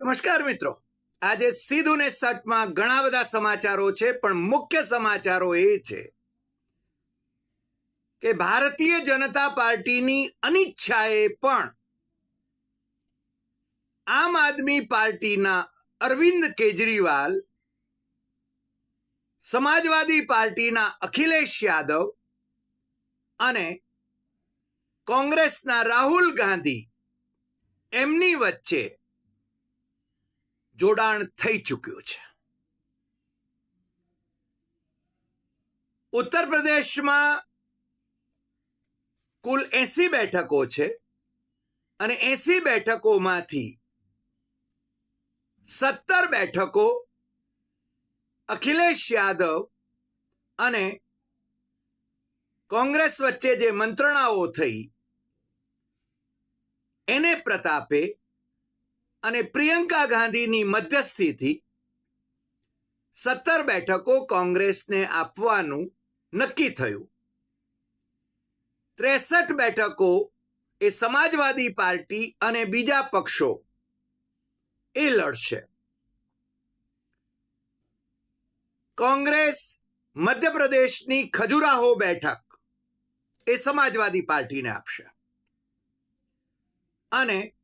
નમસ્કાર મિત્રો. આજે સીધું ને સટમાં ઘણા બધા સમાચારો છે, પણ મુખ્ય સમાચારો એ છે કે ભારતીય જનતા પાર્ટીની અનિચ્છાએ પણ આમ આદમી પાર્ટીના અરવિંદ કેજરીવાલ, સમાજવાદી પાર્ટીના અખિલેશ યાદવ અને કોંગ્રેસના રાહુલ ગાંધી એમની વચ્ચે જોડાણ થઈ ચૂક્યું છે. ઉત્તર પ્રદેશમાં કુલ એસી બેઠકો છે અને એસી બેઠકોમાંથી સત્તર બેઠકો અખિલેશ યાદવ અને કોંગ્રેસ વચ્ચે જે મંત્રણાઓ થઈ, એને પ્રતાપે અને પ્રિયંકા ગાંધીની મધ્યસ્થીથી સત્તર બેઠકો કોંગ્રેસને આપવાનું નક્કી થયું. ત્રેસઠ બેઠકો એ સમાજવાદી પાર્ટી અને બીજા પક્ષો એ લડશે. કોંગ્રેસ મધ્યપ્રદેશની ખજુરાહો બેઠક એ સમાજવાદી પાર્ટીને આપશે. અને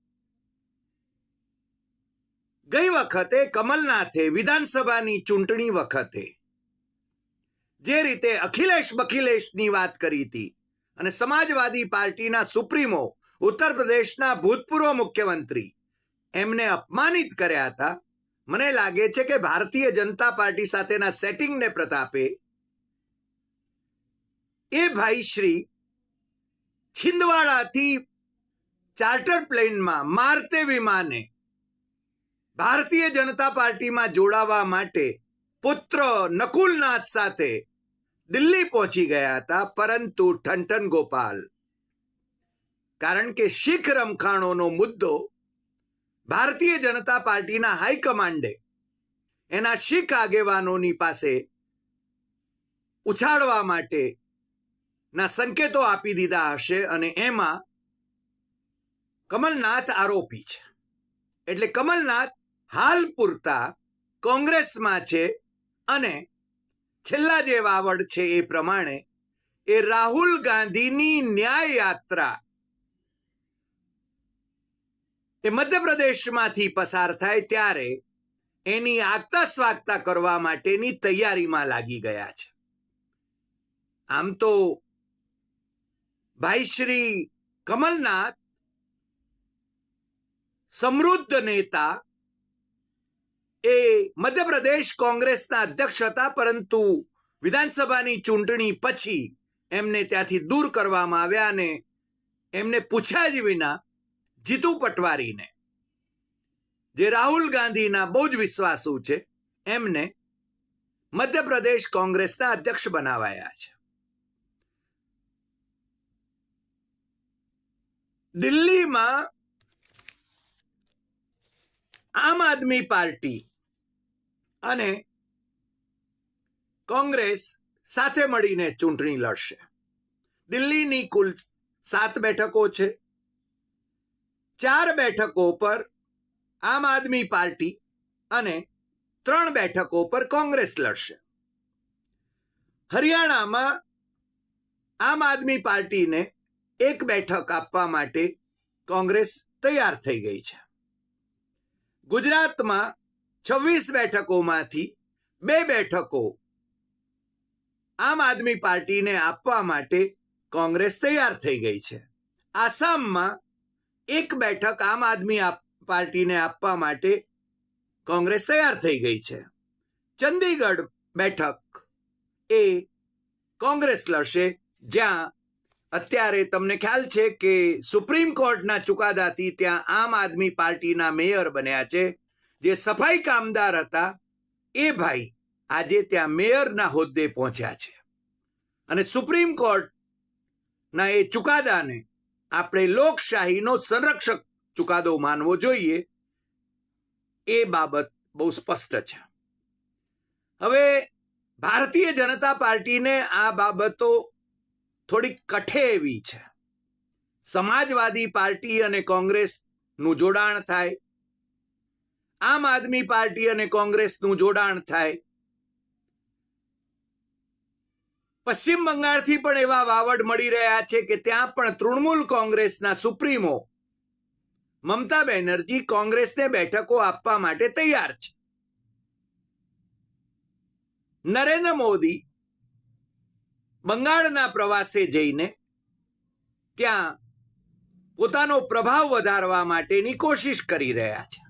ગઈ વખતે કમલનાથે વિધાનસભાની ચૂંટણી વખતે જે રીતે અખિલેશ બખિલેશની વાત કરી હતી અને સમાજવાદી પાર્ટીના સુપ્રીમો, ઉત્તર પ્રદેશના ભૂતપૂર્વ મુખ્યમંત્રી, એમને અપમાનિત કર્યા હતા, મને લાગે છે કે ભારતીય જનતા પાર્ટી સાથેના સેટિંગને પ્રતાપે એ ભાઈ શ્રી છિંદવાડાથી ચાર્ટર પ્લેનમાં મારતે વિમાને ભારતીય જનતા પાર્ટીમાં જોડાવા માટે પુત્ર નકુલનાથ સાથે દિલ્હી પહોંચી ગયા હતા, પરંતુ ઠંઠન ગોપાલ. કારણ કે શીખ રમખાણોનો મુદ્દો ભારતીય જનતા પાર્ટીના હાઈકમાન્ડે એના શીખ આગેવાનોની પાસે ઉછાળવા માટે ના સંકેતો આપી દીધા હશે અને એમાં કમલનાથ આરોપી છે. એટલે કમલનાથ હાલ પૂરતા કોંગ્રેસમાં છે અને છેલ્લા જે વાવડ છે એ પ્રમાણે એ રાહુલ ગાંધીની ન્યાય યાત્રા એ મધ્યપ્રદેશમાંથી પસાર થાય ત્યારે એની આગતા સ્વાગતા કરવા માટેની તૈયારીમાં લાગી ગયા છે. આમ તો ભાઈ શ્રી કમલનાથ સમૃદ્ધ નેતા એ મધ્યપ્રદેશ કોંગ્રેસના અધ્યક્ષ હતા, પરંતુ વિધાનસભાની ચૂંટણી પછી એમને ત્યાંથી દૂર કરવામાં આવ્યા અને એમને પૂછ્યા જ વિના જીતુ પટવારીને, જે રાહુલ ગાંધીના બહુ જ વિશ્વાસુ છે, એમને મધ્યપ્રદેશ કોંગ્રેસના અધ્યક્ષ બનાવાયા છે. દિલ્હીમાં આમ આદમી પાર્ટી અને કોંગ્રેસ સાથે મળીને ચૂંટણી લડશે. દિલ્હીની કુલ સાત બેઠકો છે. ચાર બેઠકો પર આમ આદમી પાર્ટી અને ત્રણ બેઠકો પર કોંગ્રેસ લડશે. હરિયાણામાં આમ આદમી પાર્ટીને એક બેઠક આપવા માટે કોંગ્રેસ તૈયાર થઈ ગઈ છે. ગુજરાતમાં છવ્વીસ બેઠકોમાંથી બે બેઠકો આમ આદમી પાર્ટીને આપવા માટે કોંગ્રેસ તૈયાર થઈ ગઈ છે. આસામમાં એક બેઠક આમ આદમી પાર્ટીને આપવા માટે કોંગ્રેસ તૈયાર થઈ ગઈ છે. ચંદીગઢ બેઠક એ કોંગ્રેસ લડશે, જ્યાં અત્યારે તમને ખ્યાલ છે કે સુપ્રીમ કોર્ટના ચુકાદાથી ત્યાં આમ આદમી પાર્ટીના મેયર બન્યા છે. જે સફાઈ કામદાર હતા, એ ભાઈ આજે ત્યાં મેયરના હોદ્દે પહોંચ્યા છે. અને સુપ્રીમ કોર્ટના એ ચુકાદાને આપણે લોકશાહીનો સંરક્ષક ચુકાદો માનવો જોઈએ, એ બાબત બહુ સ્પષ્ટ છે. હવે ભારતીય જનતા પાર્ટીને આ બાબતો થોડી કઠે એવી છે. સમાજવાદી પાર્ટી અને કોંગ્રેસનું જોડાણ થાય આમ આદમી પાર્ટી અને કોંગ્રેસનું જોડાણ થાય. પશ્ચિમ બંગાળથી પણ એવા વાવડ મળી રહ્યા છે કે ત્યાં પણ તૃણમૂલ કોંગ્રેસના સુપ્રીમો મમતા બેનર્જી કોંગ્રેસને બેઠકો આપવા માટે તૈયાર છે. નરેન્દ્ર મોદી બંગાળના પ્રવાસે જઈને ત્યાં પોતાનો પ્રભાવ વધારવા માટેની કોશિશ કરી રહ્યા છે.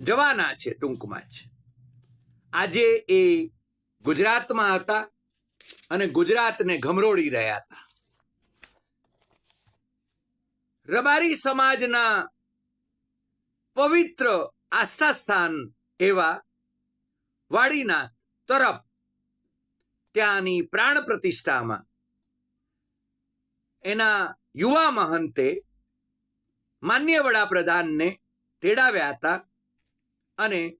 જવાના છે ટૂંકમાં જ. આજે એ ગુજરાતમાં હતા અને ગુજરાતને ઘમરોળી રહ્યા હતા. રબારી સમાજના પવિત્ર આસ્થા સ્થાન એવા વાડીના તરફ ત્યાંની પ્રાણ પ્રતિષ્ઠામાં એના યુવા મહંતે માન્ય વડાપ્રધાનને તેડાવ્યા હતા. અને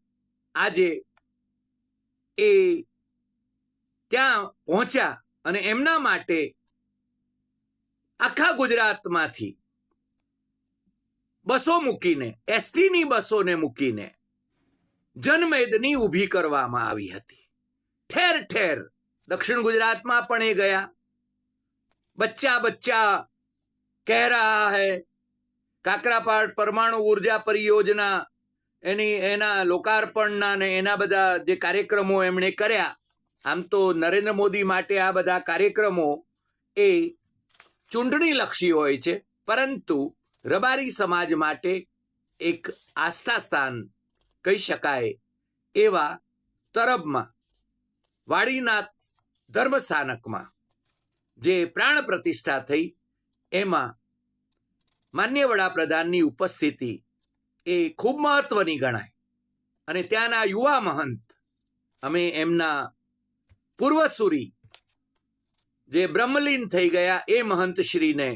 આજે એ ત્યાં પહોંચ્યા અને એમના માટે આખા ગુજરાતમાંથી બસો મૂકીને, એસટીની બસોને મૂકીને જનમેદની ઊભી કરવામાં આવી હતી. ઠેર ઠેર દક્ષિણ ગુજરાતમાં પણ એ ગયા. બચ્ચા બચ્ચા કહે રહા હૈ, કાકરાપાડ પરમાણુ ઊર્જા પરિયોજના એની, એના લોકાર્પણના ને એના બધા જે કાર્યક્રમો એમણે કર્યા, આમ તો નરેન્દ્ર મોદી માટે આ બધા કાર્યક્રમો એ ચૂંટણીલક્ષી હોય છે, પરંતુ રબારી સમાજ માટે એક આસ્થા સ્થાન કહી શકાય એવા તરબમાં વાડીનાથ ધર્મસ્થાનકમાં જે પ્રાણ પ્રતિષ્ઠા થઈ, એમાં માન્ય વડાપ્રધાનની ઉપસ્થિતિ એ ખૂબ મહત્વની ગણાય. અને ત્યાંના યુવા મહંત, અમે એમના પૂર્વસુરી જે બ્રહ્મલીન થઈ ગયા એ મહંત શ્રીને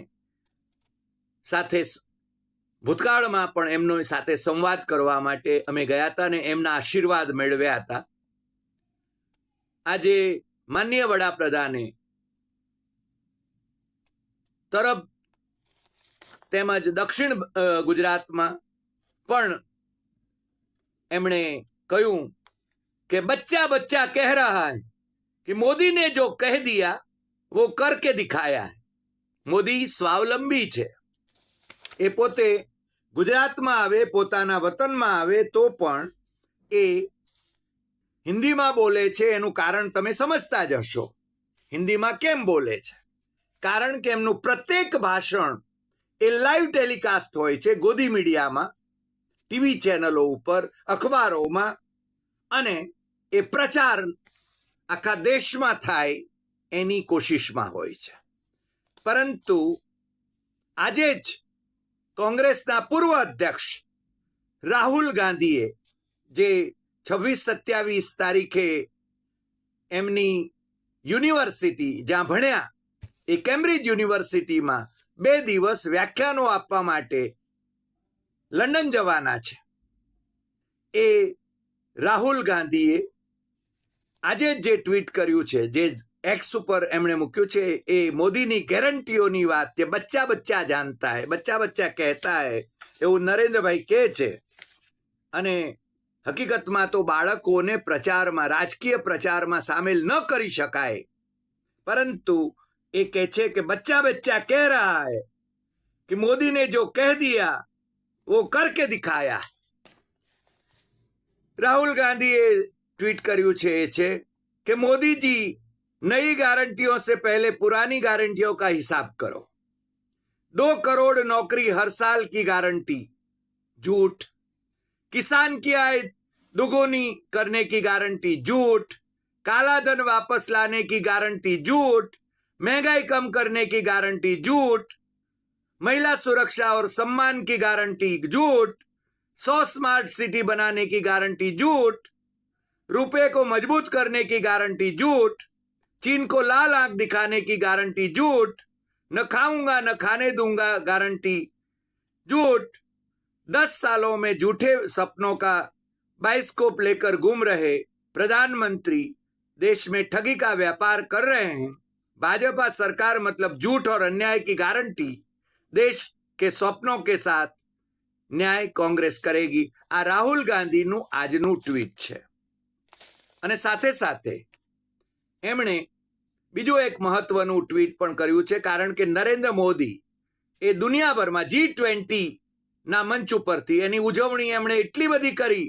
સાથે ભૂતકાળમાં પણ એમનો સાથે સંવાદ કરવા માટે અમે ગયા હતા અને એમના આશીર્વાદ મેળવ્યા હતા. આજે માન્ય વડાપ્રધાને તરફ તેમજ દક્ષિણ ગુજરાતમાં પણ એમણે કહ્યું કે બચ્ચા બચ્ચા કહ રહા હૈ कि मोदी ने जो कह दिया वो करके दिखाया है મોદી સ્વાવલંબી છે એ પોતે ગુજરાતમાં આવે પોતાના વતનમાં આવે તો પણ એ હિન્દીમાં બોલે છે એનું કારણ તમે સમજતા જ હશો હિન્દીમાં કેમ બોલે છે કારણ કે એમનું પ્રત્યેક ભાષણ એ લાઈવ ટેલિકાસ્ટ હોય છે ગોદી મીડિયામાં ટીવી ચેનલો ઉપર અખબારોમાં અને એ પ્રચાર આખા દેશમાં થાય એની કોશિશમાં હોય છે. પરંતુ આજે જ કોંગ્રેસના પૂર્વ અધ્યક્ષ રાહુલ ગાંધીએ જે છવ્વીસ સત્યાવીસ તારીખે એમની યુનિવર્સિટી જ્યાં ભણ્યા, એ કેમ્બ્રિજ યુનિવર્સિટીમાં બે દિવસ વ્યાખ્યાનો આપવા માટે લંડન જવાના છે. એ રાહુલ ગાંધીએ આજે જે ટ્વીટ કર્યું છે, જે એક્સ ઉપર એમણે મૂક્યું છે, એ મોદીની ગેરંટીઓની વાત છે બચ્ચા બચ્ચા જાણતા હે, બચ્ચા બચ્ચા કહેતા હે, એવું નરેન્દ્રભાઈ કહે છે. અને હકીકતમાં તો બાળકોને પ્રચારમાં, રાજકીય પ્રચારમાં સામેલ ન કરી શકાય. પરંતુ એ કહે છે કે બચ્ચા બચ્ચા કહે રહા હે, કે મોદીને જો કહે દિયા वो करके दिखाया राहुल गांधीए ट्वीट કર્યું છે એ છે कि मोदी जी नई गारंटियों से पहले पुरानी गारंटियों का हिसाब करो दो करोड़ नौकरी हर साल की गारंटी झूठ किसान की आय दुगुनी करने की गारंटी झूठ काला धन वापस लाने की गारंटी झूठ महंगाई कम करने की गारंटी झूठ महिला सुरक्षा और सम्मान की गारंटी झूठ सौ स्मार्ट सिटी बनाने की गारंटी झूठ रुपए को मज़बूत करने की गारंटी झूठ चीन को लाल आँख दिखाने की गारंटी झूठ न खाऊँगा, न खाने दूँगा गारंटी झूठ दस सालों में झूठे सपनों का बाइस्कोप लेकर घूम रहे प्रधानमंत्री देश में ठगी का व्यापार कर रहे हैं। भाजपा सरकार मतलब झूठ और अन्याय की गारंटी। देश के स्वप्नों के साथ ન્યાય કોંગ્રેસ કરેગી આ રાહુલ ગાંધીનું આજનું ટ્વીટ છે અને સાથે સાથે એમણે બીજું એક મહત્વનું ટ્વીટ પણ કર્યું છે કારણ કે નરેન્દ્ર મોદી એ દુનિયાભરમાં જી ટ્વેન્ટી ના મંચ ઉપરથી એની ઉજવણી એમણે એટલી બધી કરી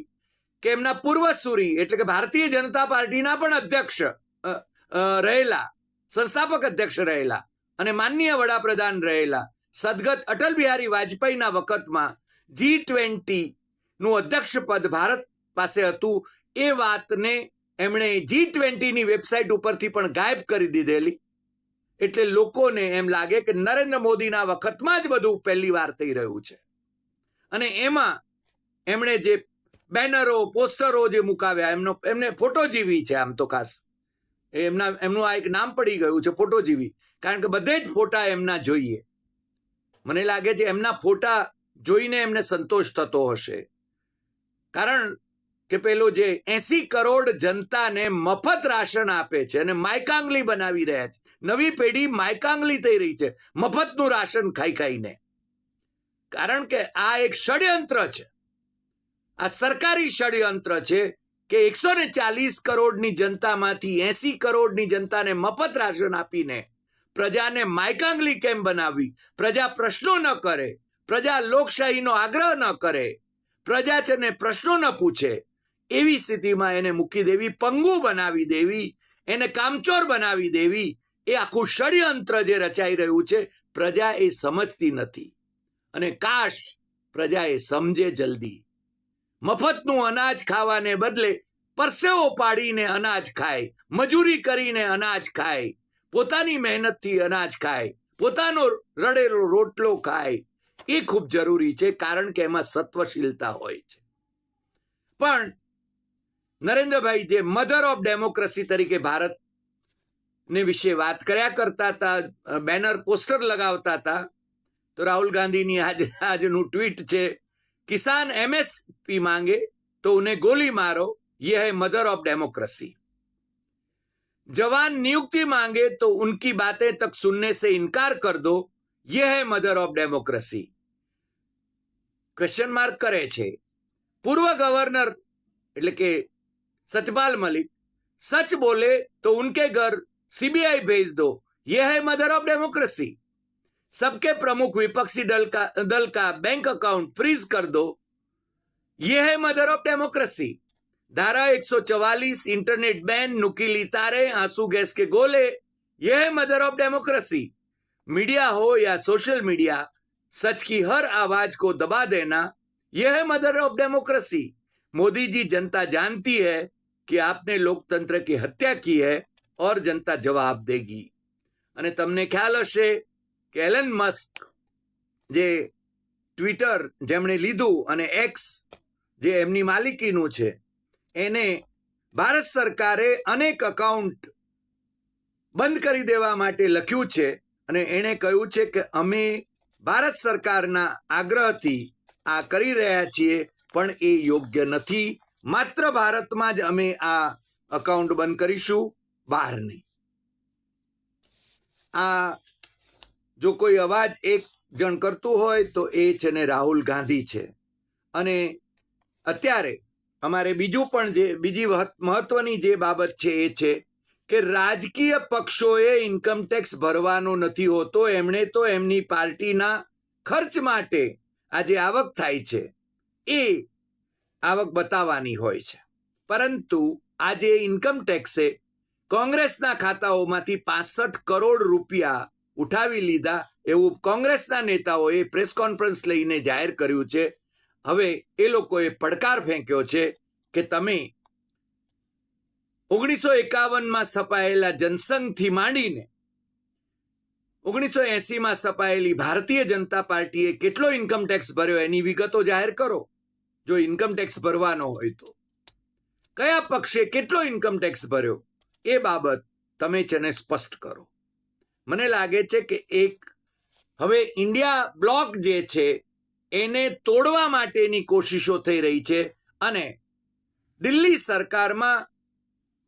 કે એમના પૂર્વસૂરી એટલે કે ભારતીય જનતા પાર્ટીના પણ અધ્યક્ષ અ, અ, રહેલા સંસ્થાપક અધ્યક્ષ રહેલા અને માનનીય વડાપ્રધાન રહેલા સદગત અટલ બિહારી વાજપેયીના વખતમાં જી ટ્વેન્ટી નું અધ્યક્ષ પદ ભારત પાસે હતું. એ વાતને એમણે જી ટ્વેન્ટીની વેબસાઇટ ઉપરથી પણ ગાયબ કરી દીધેલી. એટલે લોકોને એમ લાગે કે નરેન્દ્ર મોદીના વખતમાં જ બધું પહેલી વાર થઈ રહ્યું છે. અને એમાં એમણે જે બેનરો, પોસ્ટરો જે મુકાવ્યા, એમનો, એમને ફોટોજીવી છે આમ તો ખાસ. એમના, એમનું આ એક નામ પડી ગયું છે, ફોટોજીવી. કારણ કે બધે જ ફોટા એમના જોઈએ. મને લાગે છે એમના ફોટા જોઈને એમને સંતોષ થતો હશે. કારણ કે પેલો જે એસી કરોડ જનતાને મફત રાશન આપે છે અને માયકાંગલી બનાવી રહ્યા છે. નવી પેઢી માયકાંગલી થઈ રહી છે. મફતનું રાશન ખાઈ ખાઈને. કારણ કે આ એક ષડયંત્ર છે. આ સરકારી ષડયંત્ર છે કે એકસો ને ચાલીસ કરોડની જનતામાંથી એસી કરોડની જનતાને મફત રાશન આપીને પ્રજાને માયકાંગલી કેમ બનાવવી પ્રજા પ્રશ્નો ન કરે. પ્રજા લોકશાહીનો આગ્રહ ન કરે. પ્રજા છે પ્રશ્નો ન પૂછે. એવી સ્થિતિમાં એને મૂકી દેવી, પંગુ બનાવી દેવી, એને કામચોર બનાવી દેવી. એ આખું ષડયંત્ર જે રચાઈ રહ્યું છે, પ્રજા એ સમજતી નથી. અને કાશ પ્રજા એ સમજે જલ્દી. મફતનું અનાજ ખાવાને બદલે પરસેવો પાડીને અનાજ ખાય, મજૂરી કરીને અનાજ ખાય પોતાની મહેનતથી અનાજ ખાય, પોતાનો રડેલો રોટલો ખાય, એ ખૂબ જરૂરી છે કારણ કે એમાં સત્વશીલતા હોય છે. પણ નરેન્દ્રભાઈ જે મધર ઓફ ડેમોક્રેસી તરીકે ભારત ને વિશે વાત કર્યા કરતા હતા બેનર પોસ્ટર લગાવતા હતા, તો રાહુલ ગાંધીની આજ, આજનું ટ્વીટ છે, કિસાન એમએસપી માંગે તો ઉને ગોલી મારો, યે હે મધર ઓફ ડેમોક્રેસી जवान नियुक्ति मांगे तो उनकी बातें तक सुनने से इनकार कर दो यह है mother of democracy question mark કરે છે પૂર્વ ગવર્નર એટલે કે સતપાલ મલિક સચ બોલે તો ઉનકે ઘર सीबीआई भेज दो यह है मदर ऑफ डेमोक्रेसी सबके प्रमुख विपक्षी दल का दल का बैंक अकाउंट फ्रीज कर दो यह है मदर ऑफ डेमोक्रेसी धारा 144 इंटरनेट बैन नुकीली तारे आंसू गैस के गोले यह है मदर ऑफ डेमोक्रेसी मीडिया हो या सोशल मीडिया सच की हर आवाज को दबा देना यह है mother of democracy Modi ji जनता जानती है कि आपने लोकतंत्र की हत्या की है और जनता जवाब देगी અને તમને ખ્યાલ હશે કે એલન મસ્ક જે ટ્વિટર જેમણે લીધું અને એક્સ જે એમની માલિકીનું છે એને ભારત સરકારે અનેક અકાઉન્ટ બંધ કરી દેવા માટે લખ્યું છે અને એણે કહ્યું છે કે અમે ભારત સરકારના આગ્રહથી આ કરી રહ્યા છીએ, પણ એ યોગ્ય નથી. માત્ર ભારતમાં જ અમે આ અકાઉન્ટ બંધ કરીશું, બહાર નહીં. આ જો કોઈ અવાજ એક જણ કરતું હોય તો એ છે ને રાહુલ ગાંધી છે. અને અત્યારે અમારે બીજું પણ જે, બીજી મહત્વની જે બાબત છે એ છે કે રાજકીય પક્ષોએ ઇન્કમ ટેક્સ ભરવાનો નથી હોતો, એમણે તો એમની પાર્ટીના ખર્ચ માટે આ જે આવક થાય છે. એ આવક બતાવવાની હોય છે. પરંતુ આજે ઇન્કમ ટેક્સે કોંગ્રેસના ખાતાઓમાંથી પાસઠ કરોડ રૂપિયા ઉઠાવી લીધા એવું કોંગ્રેસના નેતાઓએ પ્રેસ કોન્ફરન્સ લઈને જાહેર કર્યું છે. હવે એ લોકોએ પડકાર ફેંક્યો છે કે તમે ઓગણીસો એકાવનમાં સ્થપાયેલા જનસંઘથી માંડીને ઓગણીસો એસીમાં સ્થપાયેલી ભારતીય જનતા પાર્ટીએ કેટલો ઇન્કમ ટેક્સ ભર્યો એની વિગતો જાહેર કરો, જો ઇન્કમ ટેક્સ ભરવાનો હોય તો. કયા પક્ષે કેટલો ઇન્કમ ટેક્સ ભર્યો? એ બાબત તમે છે ને સ્પષ્ટ કરો. મને લાગે છે કે એક, હવે ઇન્ડિયા બ્લોક જે છે એને તોડવા માટેની કોશિશો થઈ રહી છે અને દિલ્હી સરકારમાં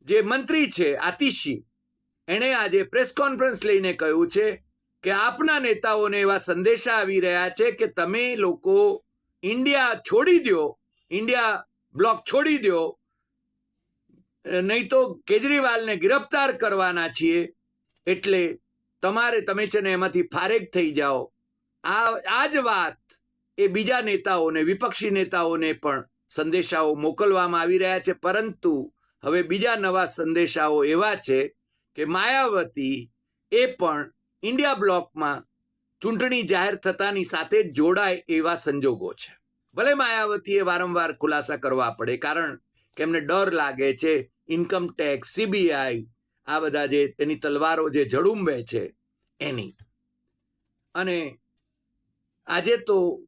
જે મંત્રી છે, આતિશી, એણે આજે પ્રેસ કોન્ફરન્સ લઈને કહ્યું છે કે આપના નેતાઓને એવા સંદેશા આવી રહ્યા છે કે તમે લોકો ઇન્ડિયા છોડી દો, ઇન્ડિયા બ્લોક છોડી દો, નહીં તો કેજરીવાલને ગિરફતાર કરવાના છીએ, એટલે તમારે, તમે છે ને એમાંથી ફારેક થઈ જાઓ. આ આ જ વાત એ બીજા નેતાઓને, વિપક્ષી નેતાઓને પણ સંદેશાઓ મોકલવામાં આવી રહ્યા છે. પરંતુ હવે બીજા નવા સંદેશાઓ એવા છે કે માયાવતી એ પણ ઇન્ડિયા બ્લોકમાં ચૂંટણી જાહેર થતાની સાથે જોડાય એવા સંજોગો છે. ભલે માયાવતીએ વારંવાર ખુલાસા કરવા પડે, કારણ કે એમને ડર લાગે છે. ઇન્કમ ટેક્સ સીબીઆઈ આ બધા જે તેની તલવારો જે જડુંબે છે એની. અને આજે તો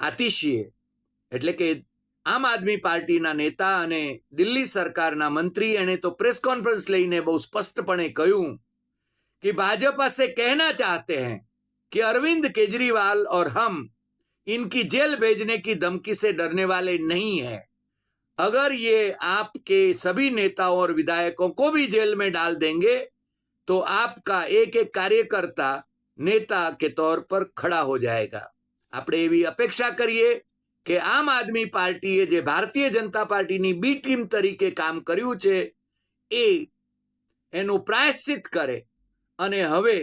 આતિશીએ એટલે કે આમ આદમી પાર્ટીના નેતા અને દિલ્હી સરકારના મંત્રી એણે તો પ્રેસ કોન્ફરન્સ લઈને બહુ સ્પષ્ટપણે કહ્યું कि भाजपा से कहना चाहते हैं कि अरविंद केजरीवाल और हम इनकी जेल भेजने की धमकी से डरने वाले नहीं हैं अगर ये आपके सभी नेताओं और विधायकों को भी जेल में डाल देंगे तो आपका एक एक कार्यकर्ता नेता के तौर पर खड़ा हो जाएगा આપણે એવી અપેક્ષા કરીએ કે આમ આદમી પાર્ટીએ જે ભારતીય જનતા પાર્ટીની બી ટીમ તરીકે કામ કર્યું છે, એ એનું પ્રાયશ્ચિત કરે અને હવે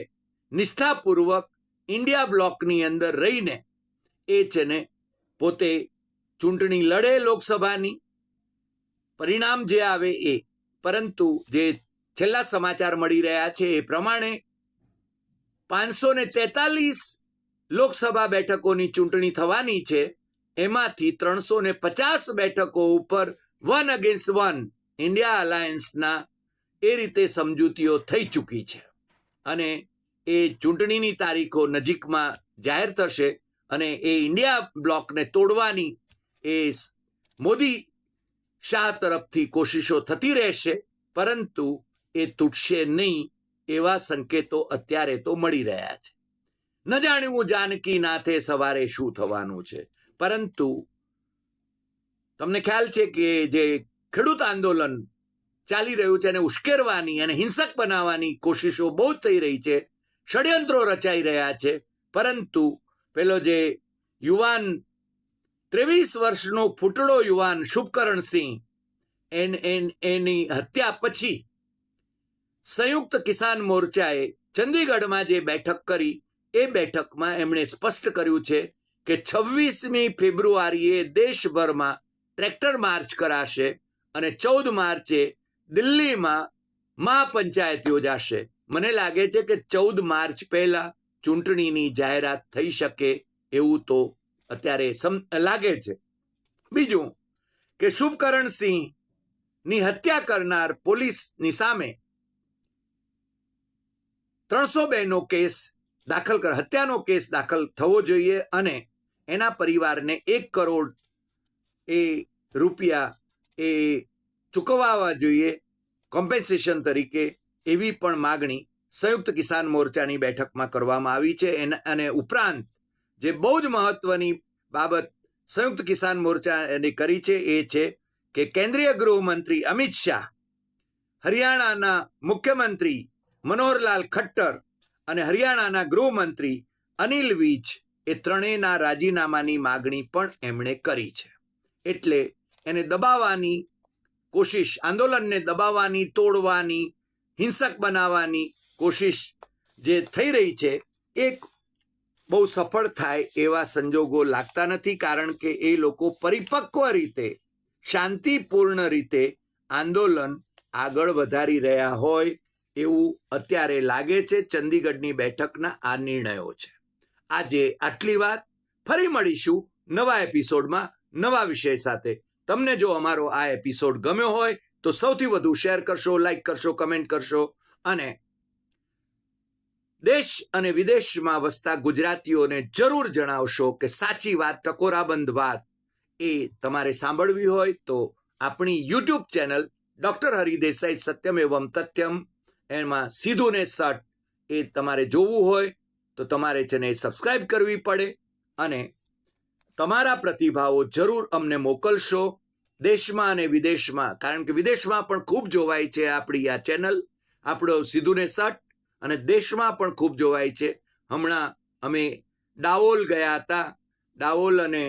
નિષ્ઠાપૂર્વક ઇન્ડિયા બ્લોકની અંદર રહીને એ છે ને પોતે ચૂંટણી લડે લોકસભાની. પરિણામ જે આવે એ. પરંતુ જે છેલ્લા સમાચાર મળી રહ્યા છે એ પ્રમાણે પાંચસો ને તેતાલીસ લોકસભા બેઠકોની ચૂંટણી થવાની છે. એમાંથી ત્રણસો ને પચાસ બેઠકો ઉપર વન અગેન્સ્ટ વન ઇન્ડિયા અલાયન્સના એ રીતે સમજૂતીઓ થઈ ચૂકી છે. અને એ ચૂંટણીની તારીખો નજીકમાં જાહેર થશે અને એ ઇન્ડિયા બ્લોકને તોડવાની એ મોદી શાહ તરફથી કોશિશો થતી રહેશે, પરંતુ એ તૂટશે નહીં એવા સંકેતો અત્યારે તો મળી રહ્યા છે. ન જાણ્યું જાનકી નાથે સવારે શું થવાનું છે. પરંતુ તમને ખ્યાલ છે કે જે ખેડૂત આંદોલન ચાલી રહ્યું છે એને ઉશ્કેરવાની અને હિંસક બનાવવાની કોશિશો બહુ થઈ રહી છે. ષડયંત્રો રચાઈ રહ્યા છે. પરંતુ પેલો જે યુવાન ત્રેવીસ વર્ષનો ફૂટડો યુવાન શુભકરણસિંહ એન એન એની હત્યા પછી સંયુક્ત કિસાન મોરચાએ ચંદીગઢમાં જે બેઠક કરી એ બેઠકમાં એમણે સ્પષ્ટ કર્યું છે કે છવ્વીસમી ફેબ્રુઆરીએ દેશભરમાં ટ્રેક્ટર માર્ચ કરાશે અને ચૌદ માર્ચે દિલ્હીમાં મહાપંચાયત યોજાશે. મને લાગે છે કે ચૌદ માર્ચ પહેલા ચૂંટણીની જાહેરાત થઈ શકે એવું તો અત્યારે લાગે છે. બીજું કે શુભકરણસિંહની હત્યા કરનાર પોલીસની સામે ત્રણસો બે નો કેસ દાખલ કર, હત્યાનો કેસ દાખલ થવો જોઈએ અને એના પરિવારને એક કરોડ એ રૂપિયા એ ચૂકવવા જોઈએ. કોમ્પેન્સેશન તરીકે એવી પણ માગણી સંયુક્ત કિસાન મોરચાની બેઠકમાં કરવામાં આવી છે. અને ઉપરાંત જે બહુ જ મહત્વની બાબત સંયુક્ત કિસાન મોરચાની કરી છે એ છે કે કેન્દ્રીય ગૃહમંત્રી અમિત શાહ, હરિયાણાના મુખ્યમંત્રી મનોહરલાલ ખટ્ટર અને હરિયાણાના ગૃહમંત્રી અનિલ વિજ એ ત્રણેયના રાજીનામાની માગણી પણ એમણે કરી છે. એટલે એને દબાવવાની કોશિશ, આંદોલનને દબાવવાની, તોડવાની, હિંસક બનાવવાની કોશિશ જે થઈ રહી છે, એક બહુ સફળ થાય એવા સંજોગો લાગતા નથી કારણ કે એ લોકો પરિપક્વ રીતે, શાંતિપૂર્ણ રીતે આંદોલન આગળ વધારી રહ્યા હોય એવું અત્યારે લાગે છે ચંદીગઢની બેઠકના આ નિર્ણયો છે. આજે આટલી વાત, ફરી મળીશું નવા એપિસોડમાં નવા વિષય સાથે. તમને જો અમારો આ એપિસોડ ગમ્યો હોય, તો સૌથી વધુ શેર કરશો, લાઈક કરશો, કમેન્ટ કરશો અને દેશ અને વિદેશમાં વસતા ગુજરાતીઓને જરૂર જણાવશો કે સાચી વાત, ટકોરાબંધ વાત એ તમારે સાંભળવી હોય તો આપણી YouTube channel doctor Haridesai Satyam Evam Tathyam એમાં સીધું ને સટ એ તમારે જોવું હોય તો તમારે છે ને સબસ્ક્રાઈબ કરવી પડે અને તમારા પ્રતિભાવો જરૂર અમને મોકલશો દેશમાં અને વિદેશમાં. કારણ કે વિદેશમાં પણ ખૂબ જોવાય છે આપણી આ ચેનલ આપણો સીધું ને સટ અને દેશમાં પણ ખૂબ જોવાય છે. હમણાં અમે ડાવોલ ગયા હતા. ડાવોલ અને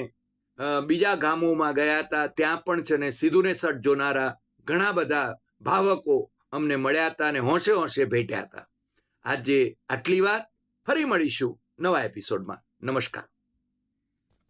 બીજા ગામોમાં ગયા હતા. ત્યાં પણ છે ને સીધું ને સટ જોનારા ઘણા બધા ભાવકો અમને મળ્યા હતા અને હોંશે હોંશે ભેટ્યા હતા. આજે આટલી વાત. ફરી મળીશું નવા એપિસોડમાં નમસ્કાર.